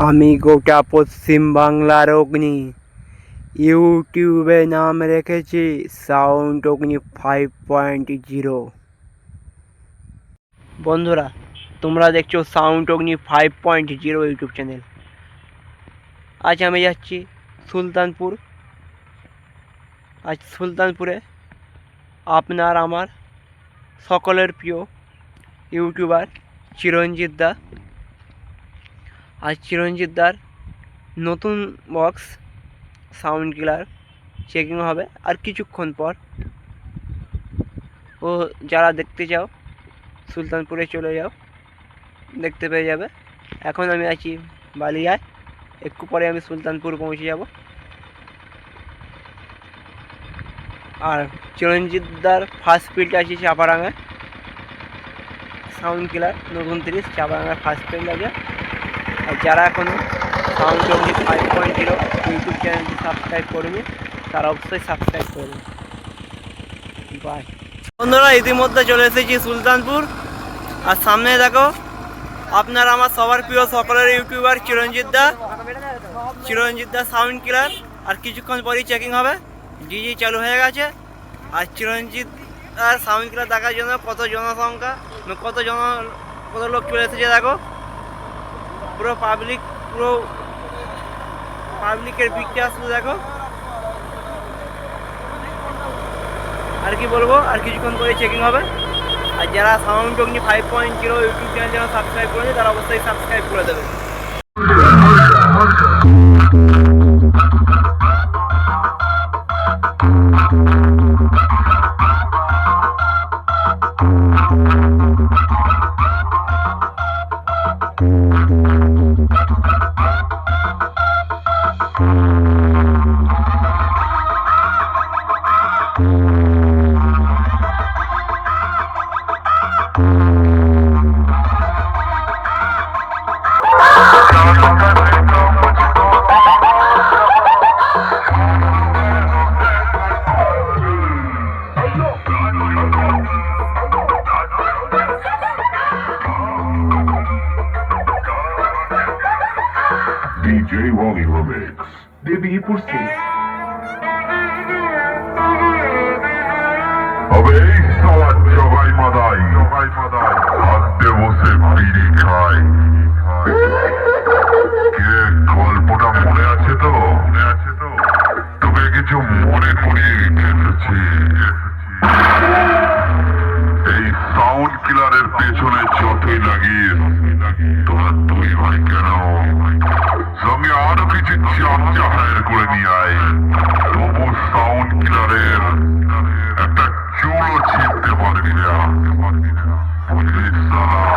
আমি গোটা পশ্চিম বাংলার অগ্নি। ইউটিউবে নাম রেখেছি sound Agni five point zero. বন্ধুরা, তোমরা দেখছ sound Agni five point zero YouTube channel. আজ আমি যাচ্ছি সুলতানপুর। আজ সুলতানপুরে আপনার আমার সকলের প্রিয় ইউটিউবার চিরঞ্জিত দা। আজ চিরঞ্জিত দার নতুন বক্স সাউন্ড কিলার চেকিং হবে আর কিছুক্ষণ পর। ও যারা দেখতে চাও, সুলতানপুরে চলে যাও, দেখতে পেয়ে যাবে। এখন আমি আছি বালিয়ায়, একটু পরে আমি সুলতানপুর পৌঁছে যাব। আর চিরঞ্জিত দার ফার্স্ট ফিল্ড আছে চাপারাঙায়। সাউন্ড কিলার নতুন তিরিশ চাপারাঙার ফার্স্ট ফিল্ড আছে। আর যারা এখনও sound twenty five point zero YouTube চ্যানেলটি সাবস্ক্রাইব করেনি, তারা অবশ্যই সাবস্ক্রাইব করবে। বাই বন্ধুরা, ইতিমধ্যে চলে এসেছি সুলতানপুর। আর সামনে দেখো, আপনার আমার সবার প্রিয় সকলের ইউটিউবার চিরঞ্জিত দা। চিরঞ্জিত দা সাউন্ড কিলার আর কিছুক্ষণ পরেই চেকিং হবে। ডিজি চালু হয়ে গেছে। আর চিরঞ্জিত আর সাউন্ড কিলার দেখার জন্য কত জনসংখ্যা, কত জন, কত লোক চলে এসেছে দেখো। পুরো পাবলিক পুরো পাবলিকের পিকচার শুধু দেখো। আর কি বলব, আর কিছুক্ষণ পরে চেকিং হবে। আর যারা sound Agni five point zero YouTube channel যেন সাবস্ক্রাইব করেছে তারা অবশ্যই সাবস্ক্রাইব করে দেবে। Thank you. DJ Wally Remix. বেরিয়ে পড়ছে তবে এই সালাদ জগাই মাদাই জগাই মাদাই হাতে বসে বিড়ি কে গল্পটা মনে আছে তো? মনে আছে তো? তবে কিছু মনে করিয়ে এসেছি এই সাউন্ড কিলারের পেছনে যতই লাগিয়ে তোরা দুই ভাই কেন কিছু চামচা হায়ার করে নিয়ে আয় তবু সাউন্ড কিলারের একটা চুলও ছিঁড়তে পারবি না বুঝলি সালা